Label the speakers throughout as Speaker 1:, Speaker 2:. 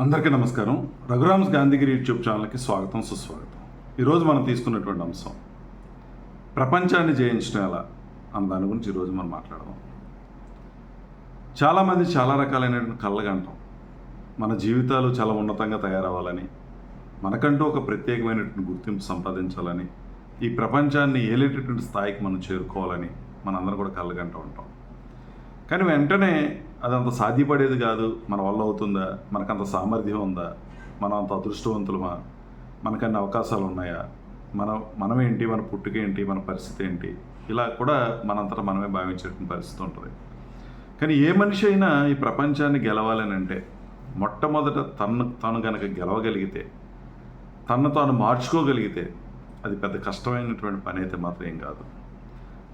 Speaker 1: అందరికీ నమస్కారం. రఘురామ్స్ గాంధీగిరి యూట్యూబ్ ఛానల్కి స్వాగతం సుస్వాగతం. ఈరోజు మనం తీసుకున్నటువంటి అంశం ప్రపంచాన్ని జయించడం ఎలా అన్న దాని గురించి ఈరోజు మనం మాట్లాడదాం. చాలామంది చాలా రకాలైనటువంటి కళ్ళగంటాం మన జీవితాలు చాలా ఉన్నతంగా తయారవ్వాలని మనకంటూ ఒక ప్రత్యేకమైనటువంటి గుర్తింపు సంపాదించాలని ఈ ప్రపంచాన్ని ఏలేటటువంటి స్థాయికి మనం చేరుకోవాలని మనందరం కూడా కళ్ళగంటూ ఉంటాం. కానీ వెంటనే అదంత సాధ్యపడేది కాదు. మన వల్ల అవుతుందా? మనకంత సామర్థ్యం ఉందా? మనం అంత అదృష్టవంతులమా? మనకన్ని అవకాశాలు ఉన్నాయా మన మనం మనమేంటి? మన పుట్టుకేంటి? మన పరిస్థితి ఏంటి ఇలా కూడా మనంతటా మనమే భావించేటువంటి పరిస్థితి ఉంటుంది. కానీ ఏ మనిషి అయినా ఈ ప్రపంచాన్ని గెలవాలని అంటే మొట్టమొదట తను తను కనుక గెలవగలిగితే తను తాను మార్చుకోగలిగితే అది పెద్ద కష్టమైనటువంటి పని అయితే మాత్రం ఏం కాదు.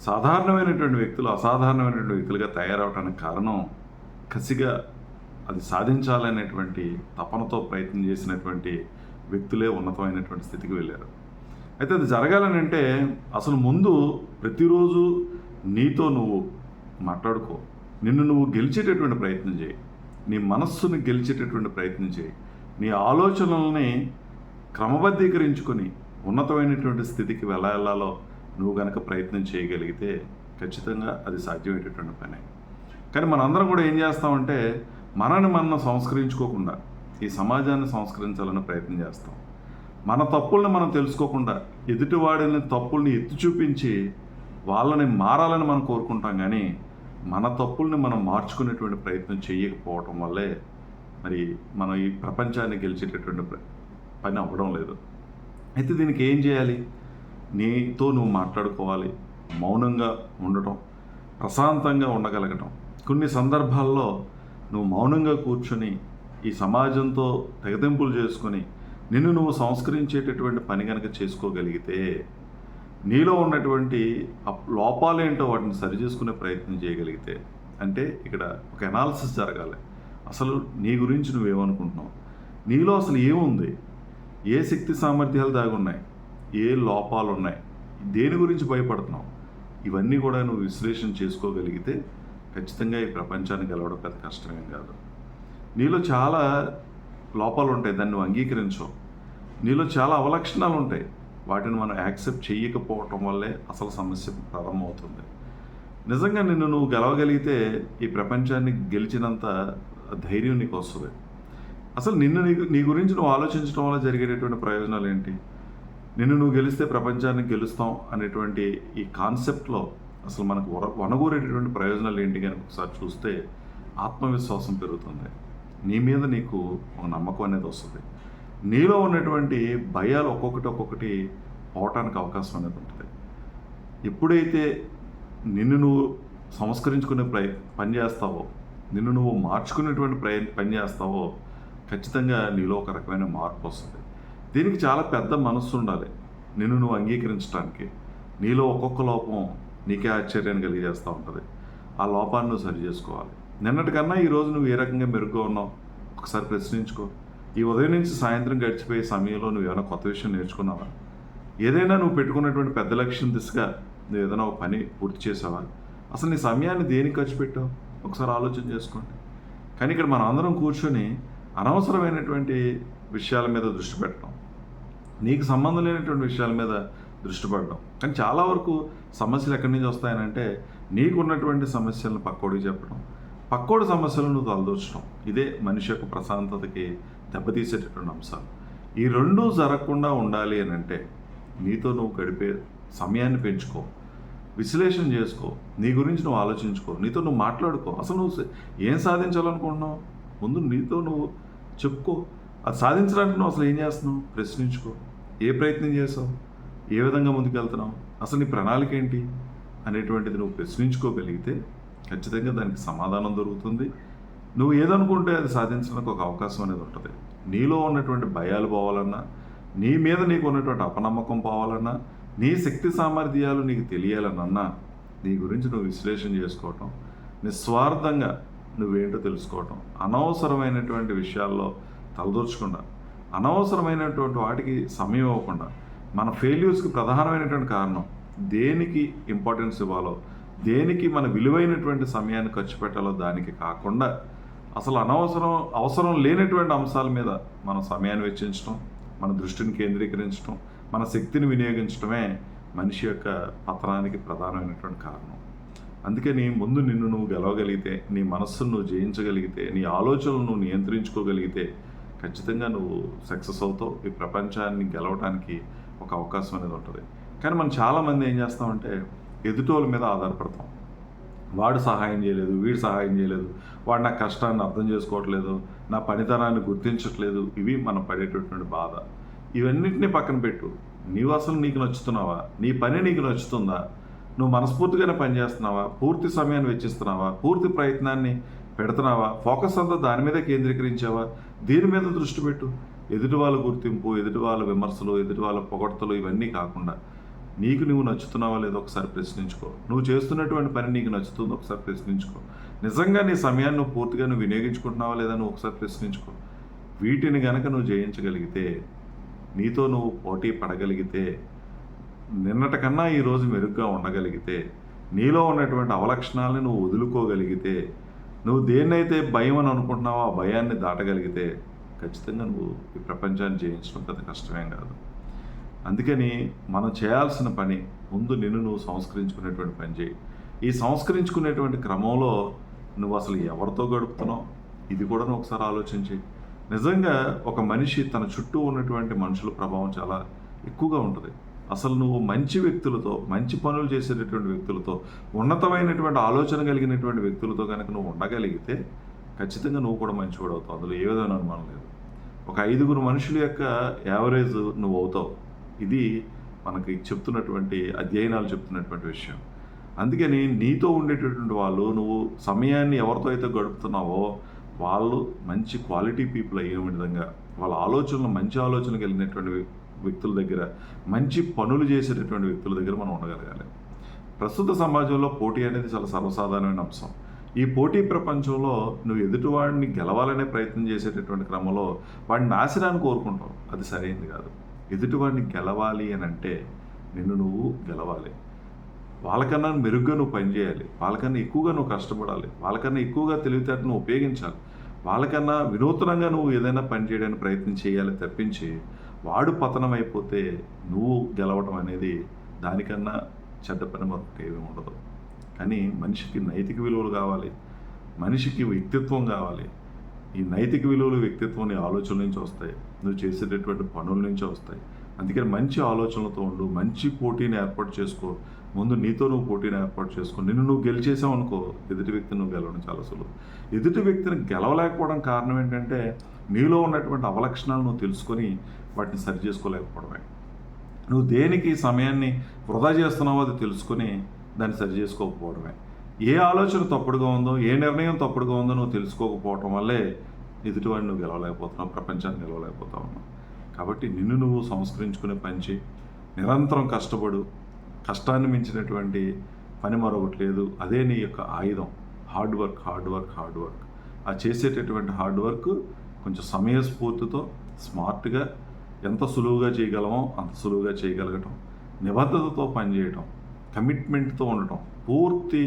Speaker 1: సాధారణమైనటువంటి వ్యక్తులు అసాధారణమైనటువంటి వ్యక్తులుగా తయారవడానికి కారణం కసిగా అది సాధించాలనేటువంటి తపనతో ప్రయత్నం చేసినటువంటి వ్యక్తులే ఉన్నతమైనటువంటి స్థితికి వెళ్ళారు. అయితే అది జరగాలని అంటే అసలు ముందు ప్రతిరోజు నీతో నువ్వు మాట్లాడుకో. నిన్ను నువ్వు గెలిచేటటువంటి ప్రయత్నం చేయి. నీ మనస్సుని గెలిచేటటువంటి ప్రయత్నం చేయి. నీ ఆలోచనల్ని క్రమబద్ధీకరించుకొని ఉన్నతమైనటువంటి స్థితికి వెళ్ళాలో నువ్వు కనుక ప్రయత్నం చేయగలిగితే ఖచ్చితంగా అది సాధ్యమయ్యేటటువంటి పని. కానీ మనందరం కూడా ఏం చేస్తామంటే మనని మనం సంస్కరించుకోకుండా ఈ సమాజాన్ని సంస్కరించాలని ప్రయత్నం చేస్తాం. మన తప్పుల్ని మనం తెలుసుకోకుండా ఎదుటివాడిని తప్పుల్ని ఎత్తి చూపించి వాళ్ళని మారాలని మనం కోరుకుంటాం కానీ మన తప్పుల్ని మనం మార్చుకునేటువంటి ప్రయత్నం చేయకపోవటం వల్లే మరి మనం ఈ ప్రపంచాన్ని గెలిచేటటువంటి పని అవ్వడం లేదు. అయితే దీనికి ఏం చేయాలి? నీతో నువ్వు మాట్లాడుకోవాలి మౌనంగా ఉండటం ప్రశాంతంగా ఉండగలగటం. కొన్ని సందర్భాల్లో నువ్వు మౌనంగా కూర్చొని ఈ సమాజంతో తెగతింపులు చేసుకొని నిన్ను నువ్వు సంస్కరించేటటువంటి పని కనుక చేసుకోగలిగితే నీలో ఉన్నటువంటి లోపాలు లోపాలేంటో వాటిని సరిచేసుకునే ప్రయత్నం చేయగలిగితే అంటే ఇక్కడ ఒక ఎనాలిసిస్ జరగాలి. అసలు నీ గురించి నువ్వేమనుకుంటున్నావు నీలో అసలు ఏముంది? ఏ శక్తి సామర్థ్యాలు దాగి ఉన్నాయి ఏ లోపాలు ఉన్నాయి దేని గురించి భయపడుతున్నావు? ఇవన్నీ కూడా నువ్వు విశ్లేషణ చేసుకోగలిగితే ఖచ్చితంగా ఈ ప్రపంచాన్ని గెలవడం పెద్ద కష్టమేం కాదు. నీలో చాలా లోపాలు ఉంటాయి దాన్ని నువ్వు అంగీకరించవు నీలో చాలా అవలక్షణాలు ఉంటాయి వాటిని మనం యాక్సెప్ట్ చేయకపోవటం వల్లే అసలు సమస్య ప్రారంభమవుతుంది. నిజంగా నిన్ను నువ్వు గెలవగలిగితే ఈ ప్రపంచాన్ని గెలిచినంత ధైర్యం నీకు వస్తుంది. అసలు నిన్ను నీకు నీ గురించి నువ్వు ఆలోచించడం వల్ల జరిగేటటువంటి ప్రయోజనాలు ఏంటి నిన్ను నువ్వు గెలిస్తే ప్రపంచాన్ని గెలుస్తాం అనేటువంటి ఈ కాన్సెప్ట్లో అసలు మనకు వనగూరేటటువంటి ప్రయోజనాలు ఏంటి కనుక ఒకసారి చూస్తే ఆత్మవిశ్వాసం పెరుగుతుంది. నీ మీద నీకు ఒక నమ్మకం అనేది వస్తుంది. నీలో ఉన్నటువంటి భయాలు ఒక్కొక్కటి ఒక్కొక్కటి పోవటానికి అవకాశం అనేది ఉంటుంది. ఎప్పుడైతే నిన్ను నువ్వు సంస్కరించుకునే ప్రయ పని చేస్తావో నిన్ను నువ్వు మార్చుకునేటువంటి ప్రయ పని చేస్తావో ఖచ్చితంగా నీలో ఒక రకమైన మార్పు వస్తుంది. దీనికి చాలా పెద్ద మనస్సు ఉండాలి. నిన్ను నువ్వు అంగీకరించడానికి నీలో ఒక్కొక్క లోపం నీకే ఆశ్చర్యాన్ని కలిగజేస్తూ ఉంటుంది. ఆ లోపాన్ని నువ్వు సరి చేసుకోవాలి. నిన్నటికన్నా ఈరోజు నువ్వు ఏ రకంగా మెరుగ్గా ఉన్నావు? ఒకసారి ప్రశ్నించుకో. ఈ ఉదయం నుంచి సాయంత్రం గడిచిపోయే సమయంలో నువ్వు ఏమైనా కొత్త విషయం నేర్చుకున్నావా? ఏదైనా నువ్వు పెట్టుకున్నటువంటి పెద్ద లక్ష్యం దిశగా నువ్వు ఏదైనా ఒక పని పూర్తి చేసావా? అసలు నీ సమయాన్ని దేనికి ఖర్చు పెట్టావు? ఒకసారి ఆలోచన చేసుకోండి. కానీ ఇక్కడ మనం అందరం కూర్చొని అనవసరమైనటువంటి విషయాల మీద దృష్టి పెట్టడం నీకు సంబంధం లేనటువంటి విషయాల మీద దృష్టి పడడం కానీ చాలా వరకు సమస్యలు ఎక్కడి నుంచి వస్తాయనంటే నీకున్నటువంటి సమస్యలను పక్కోడికి చెప్పడం. పక్కోడి సమస్యలను నువ్వు తలదూర్చడం. ఇదే మనిషి యొక్క ప్రశాంతతకి దెబ్బతీసేటటువంటి అంశాలు. ఈ రెండూ జరగకుండా ఉండాలి అని అంటే నీతో నువ్వు గడిపే సమయాన్ని పెంచుకో. విశ్లేషణ చేసుకో. నీ గురించి నువ్వు ఆలోచించుకో. నీతో నువ్వు మాట్లాడుకో. అసలు నువ్వు ఏం సాధించాలనుకుంటున్నావు? ముందు నీతో నువ్వు చెప్పుకో. అది సాధించడానికి నువ్వు అసలు ఏం చేస్తున్నావు? ప్రశ్నించుకో. ఏ ప్రయత్నం చేసావు? ఏ విధంగా ముందుకెళ్తున్నావు? అసలు నీ ప్రణాళిక ఏంటి? అనేటువంటిది నువ్వు ప్రశ్నించుకోగలిగితే ఖచ్చితంగా దానికి సమాధానం దొరుకుతుంది. నువ్వు ఏదనుకుంటే అది సాధించడానికి ఒక అవకాశం అనేది ఉంటుంది. నీలో ఉన్నటువంటి భయాలు పోవాలన్నా నీ మీద నీకు ఉన్నటువంటి అపనమ్మకం పోవాలన్నా నీ శక్తి సామర్థ్యాలు నీకు తెలియాలనన్నా నీ గురించి నువ్వు విశ్లేషణ చేసుకోవటం నిస్వార్థంగా నువ్వేంటో తెలుసుకోవటం అనవసరమైనటువంటి విషయాల్లో తలదూర్చకుండా అనవసరమైనటువంటి వాటికి సమయం ఇవ్వకుండా మన ఫెయిల్యూర్స్కి ప్రధానమైనటువంటి కారణం దేనికి ఇంపార్టెన్స్ ఇవ్వాలో దేనికి మన విలువైనటువంటి సమయాన్ని ఖర్చు పెట్టాలో దానికి కాకుండా అసలు అనవసరం అవసరం లేనటువంటి అంశాల మీద మన సమయాన్ని వెచ్చించడం మన దృష్టిని కేంద్రీకరించడం మన శక్తిని వినియోగించడమే మనిషి యొక్క పతనానికి ప్రధానమైనటువంటి కారణం. అందుకే నీ ముందు నిన్ను నువ్వు గెలవగలిగితే నీ మనస్సును నువ్వు జయించగలిగితే నీ ఆలోచనలు నువ్వు నియంత్రించుకోగలిగితే ఖచ్చితంగా నువ్వు సక్సెస్ అవుతావు. ఈ ప్రపంచాన్ని గెలవడానికి ఒక అవకాశం అనేది ఉంటుంది. కానీ మనం చాలామంది ఏం చేస్తామంటే ఎదుటోళ్ళ మీద ఆధారపడతాం. వాడు సహాయం చేయలేదు వీడు సహాయం చేయలేదు వాడు నా కష్టాన్ని అర్థం చేసుకోవట్లేదు నా పనితనాన్ని గుర్తించట్లేదు ఇవి మనం పడేటటువంటి బాధ. ఇవన్నింటినీ పక్కన పెట్టు. నీవు అసలు నీకు నచ్చుతున్నావా? నీ పని నీకు నచ్చుతుందా? నువ్వు మనస్ఫూర్తిగానే పనిచేస్తున్నావా పూర్తి సమయాన్ని వెచ్చిస్తున్నావా? పూర్తి ప్రయత్నాన్ని పెడుతున్నావా? ఫోకస్ అంతా దాని మీద కేంద్రీకరించావా? దీని మీద దృష్టి పెట్టు. ఎదుటి వాళ్ళ గుర్తింపు ఎదుటి వాళ్ళ విమర్శలు ఎదుటి వాళ్ళ పొగడ్తలు ఇవన్నీ కాకుండా నీకు నువ్వు నచ్చుతున్నావా లేదో ఒకసారి ప్రశ్నించుకో. నువ్వు చేస్తున్నటువంటి పని నీకు నచ్చుతుందో ఒకసారి ప్రశ్నించుకో. నిజంగా నీ సమయాన్ని నువ్వు పూర్తిగా నువ్వు వినియోగించుకుంటున్నావా లేదా నువ్వు ఒకసారి ప్రశ్నించుకో. వీటిని గనక నువ్వు జయించగలిగితే నీతో నువ్వు పోటీ పడగలిగితే నిన్నటి కన్నా ఈరోజు మెరుగ్గా ఉండగలిగితే నీలో ఉన్నటువంటి అవలక్షణాలని నువ్వు వదులుకోగలిగితే నువ్వు దేన్నైతే భయం అని అనుకుంటున్నావో ఆ భయాన్ని దాటగలిగితే ఖచ్చితంగా నువ్వు ఈ ప్రపంచాన్ని జయించడం పెద్ద కష్టమేం కాదు. అందుకని మనం చేయాల్సిన పని ముందు నిన్ను నువ్వు సంస్కరించుకునేటువంటి పని చేయి. ఈ సంస్కరించుకునేటువంటి క్రమంలో నువ్వు అసలు ఎవరితో గడుపుతున్నావు? ఇది కూడా నువ్వు ఒకసారి ఆలోచించి నిజంగా ఒక మనిషి తన చుట్టూ ఉన్నటువంటి మనుషుల ప్రభావం చాలా ఎక్కువగా ఉంటుంది. అసలు నువ్వు మంచి వ్యక్తులతో మంచి పనులు చేసేటటువంటి వ్యక్తులతో ఉన్నతమైనటువంటి ఆలోచన కలిగినటువంటి వ్యక్తులతో కనుక నువ్వు ఉండగలిగితే ఖచ్చితంగా నువ్వు కూడా మంచివాడు అవుతావు. అందులో ఏ విధమైన అనుమానం లేదు. ఒక ఐదుగురు మనుషుల యొక్క యావరేజ్ నువ్వు అవుతావు. ఇది మనకి చెప్తున్నటువంటి అధ్యయనాలు చెప్తున్నటువంటి విషయం. అందుకని నీతో ఉండేటటువంటి వాళ్ళు నువ్వు సమయాన్ని ఎవరితో అయితే గడుపుతున్నావో వాళ్ళు మంచి క్వాలిటీ పీపుల్ అయ్యే విధంగా వాళ్ళ ఆలోచనలు మంచి ఆలోచన కలిగినటువంటి వ్యక్తుల దగ్గర మంచి పనులు చేసేటటువంటి వ్యక్తుల దగ్గర మనం ఉండగలగాలి. ప్రస్తుత సమాజంలో పోటీ అనేది చాలా సర్వసాధారణమైన అంశం. ఈ పోటీ ప్రపంచంలో నువ్వు ఎదుటివాడిని గెలవాలనే ప్రయత్నం చేసేటటువంటి క్రమంలో వాడిని నాశనాన్ని కోరుకుంటావు. అది సరైనది కాదు. ఎదుటివాడిని గెలవాలి అని అంటే నిన్ను నువ్వు గెలవాలి. వాళ్ళకన్నా మెరుగ్గా నువ్వు పనిచేయాలి వాళ్ళకన్నా ఎక్కువగా నువ్వు కష్టపడాలి. వాళ్ళకన్నా ఎక్కువగా తెలివితేటను నువ్వు ఉపయోగించాలి. వాళ్ళకన్నా వినూత్నంగా నువ్వు ఏదైనా పని చేయడానికి ప్రయత్నం చేయాలి తప్పించి వాడు పతనం అయిపోతే నువ్వు గెలవడం అనేది దానికన్నా చెడ్డ పని మరొకటి ఏమీ ఉండదు. కానీ మనిషికి నైతిక విలువలు కావాలి. మనిషికి వ్యక్తిత్వం కావాలి. ఈ నైతిక విలువలు వ్యక్తిత్వం నీ ఆలోచనల నుంచి వస్తాయి. నువ్వు చేసేటటువంటి పనుల నుంచి వస్తాయి. అందుకని మంచి ఆలోచనలతో ఉండు. మంచి పోటీని ఏర్పాటు చేసుకో. ముందు నీతో నువ్వు పోటీని ఏర్పాటు చేసుకో. నిన్ను నువ్వు గెలిచేసావు అనుకో. ఎదుటి వ్యక్తిని నువ్వు గెలవడం చాలా సులువు ఎదుటి వ్యక్తిని గెలవలేకపోవడం కారణం ఏంటంటే నీలో ఉన్నటువంటి అవలక్షణాలు నువ్వు తెలుసుకొని వాటిని సరి చేసుకోలేకపోవడమే. నువ్వు దేనికి సమయాన్ని వృధా చేస్తున్నావో అది తెలుసుకొని దాన్ని సరి చేసుకోకపోవడమే. ఏ ఆలోచన తప్పుడుగా ఉందో ఏ నిర్ణయం తప్పుడుగా ఉందో నువ్వు తెలుసుకోకపోవటం వల్లే ఎదుటివాడిని నువ్వు గెలవలేకపోతున్నావు ప్రపంచాన్ని గెలవలేకపోతా ఉన్నావు కాబట్టి నిన్ను నువ్వు సంస్కరించుకునే పని నిరంతరం కష్టపడు. కష్టాన్ని మించినటువంటి పని మరొకటి లేదు. అదే నీ యొక్క ఆయుధం. Hard work hard work hard work. ఆ చేసేటటువంటి హార్డ్ వర్క్ కొంచెం సమయస్ఫూర్తితో స్మార్ట్గా ఎంత సులువుగా చేయగలమో అంత సులువుగా చేయగలగటం. నిబద్ధతతో పనిచేయటం. కమిట్మెంట్తో ఉండటం పూర్తి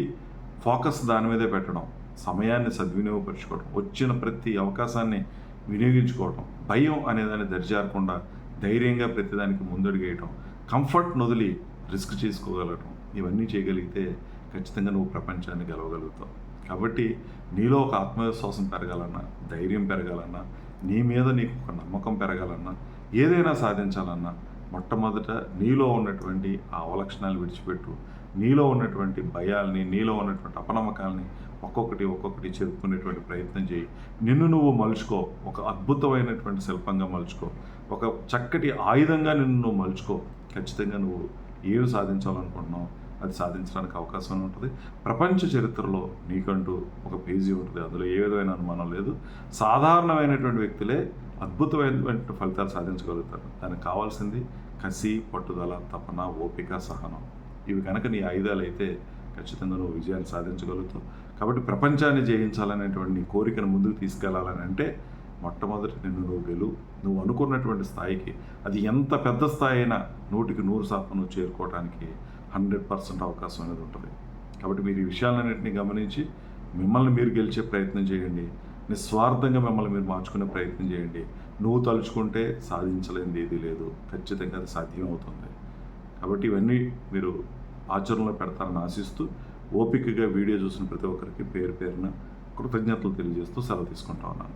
Speaker 1: ఫోకస్ దాని మీదే పెట్టడం సమయాన్ని సద్వినియోగపరచుకోవడం వచ్చిన ప్రతి అవకాశాన్ని వినియోగించుకోవటం భయం అనేదాన్ని దరిచారకుండా ధైర్యంగా ప్రతిదానికి ముందడుగేయటం కంఫర్ట్ నొదిలి రిస్క్ చేసుకోగలటం ఇవన్నీ చేయగలిగితే ఖచ్చితంగా నువ్వు ప్రపంచాన్ని గెలవగలుగుతావు. కాబట్టి నీలో ఒక ఆత్మవిశ్వాసం పెరగాలన్నా ధైర్యం పెరగాలన్నా నీ మీద నీకు ఒక నమ్మకం పెరగాలన్నా ఏదైనా సాధించాలన్నా మొట్టమొదట నీలో ఉన్నటువంటి ఆ అవలక్షణాలు విడిచిపెట్టు. నీలో ఉన్నటువంటి భయాల్ని నీలో ఉన్నటువంటి అపనమ్మకాల్ని ఒక్కొక్కటి ఒక్కొక్కటి చెరుపుకునేటువంటి ప్రయత్నం చేయి. నిన్ను నువ్వు మలుచుకో. ఒక అద్భుతమైనటువంటి శిల్పంగా మలుచుకో. ఒక చక్కటి ఆయుధంగా నిన్ను నువ్వు మలుచుకో. ఖచ్చితంగా నువ్వు ఏమి సాధించాలనుకుంటున్నావు? అది సాధించడానికి అవకాశం ఉంటుంది. ప్రపంచ చరిత్రలో నీకంటూ ఒక పేజీ ఉంటుంది. అందులో ఏ విధమైన అనుమానం లేదు. సాధారణమైనటువంటి వ్యక్తులే అద్భుతమైనటువంటి ఫలితాలు సాధించగలుగుతారు. దానికి కావాల్సింది కసి పట్టుదల తపన ఓపిక సహనం. ఇవి కనుక నీ ఆయుధాలు అయితే ఖచ్చితంగా నువ్వు విజయాన్ని సాధించగలుగుతావు. కాబట్టి ప్రపంచాన్ని జయించాలనేటువంటి నీ కోరికను ముందుకు తీసుకెళ్ళాలని అంటే మొట్టమొదటి నిన్ను నువ్వు గెలువు. నువ్వు అనుకున్నటువంటి స్థాయికి అది ఎంత పెద్ద స్థాయి అయినా నూటికి నూరు శాతం నువ్వు చేరుకోవడానికి హండ్రెడ్ పర్సెంట్ అవకాశం అనేది ఉంటుంది. కాబట్టి మీరు ఈ విషయాలన్నింటినీ గమనించి మిమ్మల్ని మీరు గెలిచే ప్రయత్నం చేయండి. నిస్వార్థంగా మిమ్మల్ని మీరు మార్చుకునే ప్రయత్నం చేయండి. నువ్వు తలుచుకుంటే సాధించలేనిది ఏది లేదు. ఖచ్చితంగా అది సాధ్యం అవుతుంది కాబట్టి ఇవన్నీ మీరు ఆచరణలో పెడతారని ఆశిస్తూ ఓపికగా వీడియో చూసిన ప్రతి ఒక్కరికి పేరు పేరున కృతజ్ఞతలు తెలియజేస్తూ సెలవు తీసుకుంటా ఉన్నాను.